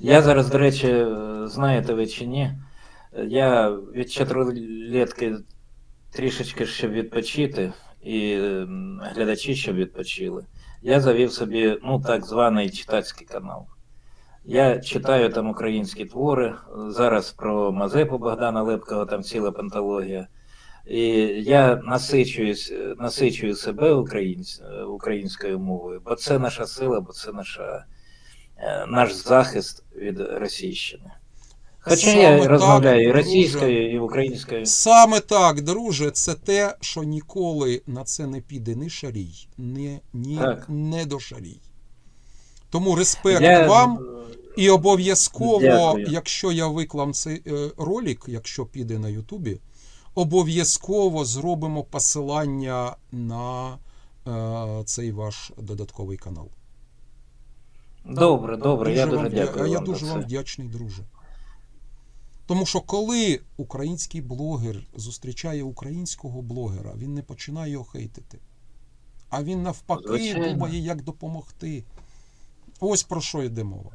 Я зараз, до речі, е, знаєте ви чи ні, я від чотирилетки трішечки щоб відпочити, і глядачі щоб відпочили. Я завів собі ну, так званий читацький канал. Я читаю там українські твори. Зараз про Мазепу Богдана Лепкого там ціла пантологія. І я насичуюсь, насичую себе українсь, українською мовою, бо це наша сила, бо це наша, наш захист від російщини. Хоча Саме я так, розмовляю і друже. і українською. Саме так, друже, це те, що ніколи на це не піде ні шарій, ні, ні Так. не до шарій. Тому респект Я, вам. е, І обов'язково, Дякую. якщо я виклам цей е, ролик, якщо піде на Ютубі, обов'язково зробимо посилання на е, цей ваш додатковий канал. Добре, добре, я дуже вам, дякую. а я вам дуже вам вдячний, друже. Тому що коли український блогер зустрічає українського блогера, він не починає його хейтити. А він навпаки Звичайно. думає, як допомогти. Ось про що йде мова.